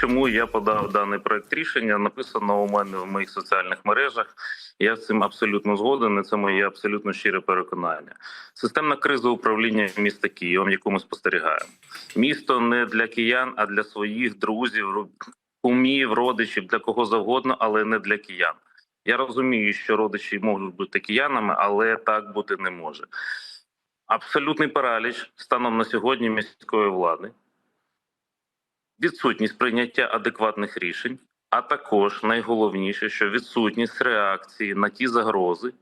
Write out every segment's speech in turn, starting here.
чому я подав даний проект рішення. Написано у мене в моїх соціальних мережах. Я з цим абсолютно згоден. і Це моє абсолютно щире переконання. Системна криза управління міста Києвом, яку ми спостерігаємо. Місто не для киян, а для своїх друзів, кумів, родичів, для кого завгодно, але не для киян. Я розумію, що родичі можуть бути киянами, але так бути не може. Абсолютний параліч станом на сьогодні міської влади, відсутність прийняття адекватних рішень, а також найголовніше, що відсутність реакції на ті загрози,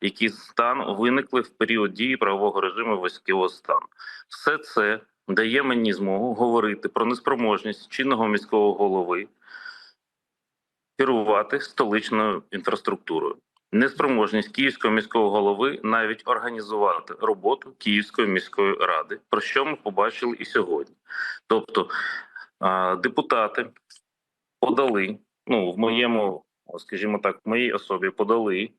які стан виникли в період дії правового режиму військового стану. Все це дає мені змогу говорити про неспроможність чинного міського голови керувати столичною інфраструктурою. Неспроможність київського міського голови навіть організувати роботу Київської міської ради, про що ми побачили і сьогодні. Тобто депутати подали, ну в моєму, скажімо так, в моїй особі подали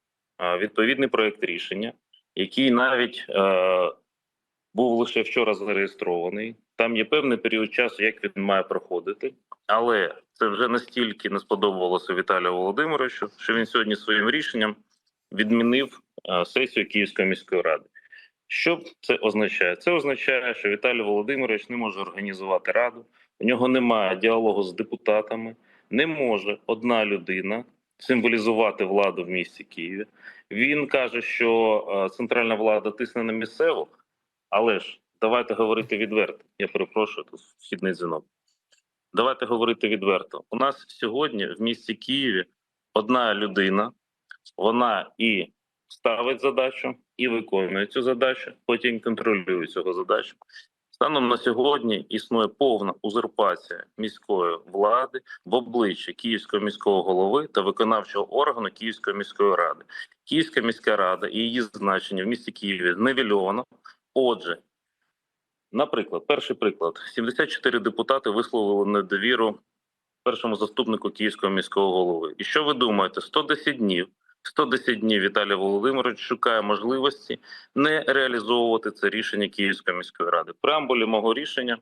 відповідний проект рішення, який навіть е, був лише вчора зареєстрований. Там є певний період часу, як він має проходити, але це вже настільки не сподобалося Віталію Володимировичу, що він сьогодні своїм рішенням відмінив е, сесію Київської міської ради. Що це означає? Це означає, що Віталій Володимирович не може організувати раду, у нього немає діалогу з депутатами, не може одна людина символізувати владу в місті Києві. Він каже, що е, центральна влада тисне на місцеву, але ж давайте говорити відверто. Я перепрошую, тут вхідний дзвінок. Давайте говорити відверто. У нас сьогодні в місті Києві одна людина, вона і ставить задачу, і виконує цю задачу, потім контролює цю задачу. Станом на сьогодні існує повна узурпація міської влади в обличчі Київського міського голови та виконавчого органу Київської міської ради. Київська міська рада і її значення в місті Києві зневельовано. Отже, наприклад, перший приклад: 74 депутати висловили недовіру першому заступнику Київського міського голови. І що ви думаєте? 110 днів. 110 днів Віталій Володимирович шукає можливості не реалізовувати це рішення Київської міської ради. В преамбулі мого рішення,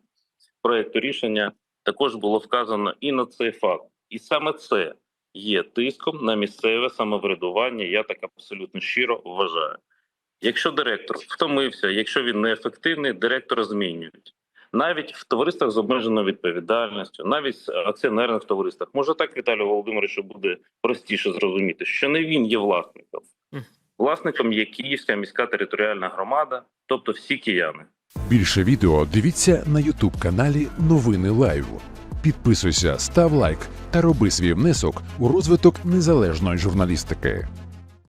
проекту рішення, також було вказано і на цей факт. І саме це є тиском на місцеве самоврядування. Я так абсолютно щиро вважаю. Якщо директор втомився, якщо він неефективний, директора змінюють. Навіть в товариствах з обмеженою відповідальністю, навіть в акціонерних товариствах, може так Віталію Володимировичу буде простіше зрозуміти, що не він є власником. Власником є Київська міська територіальна громада, тобто всі кияни. Більше відео дивіться на Ютуб каналі Новини Лайв. Підписуйся, став лайк та роби свій внесок у розвиток незалежної журналістики.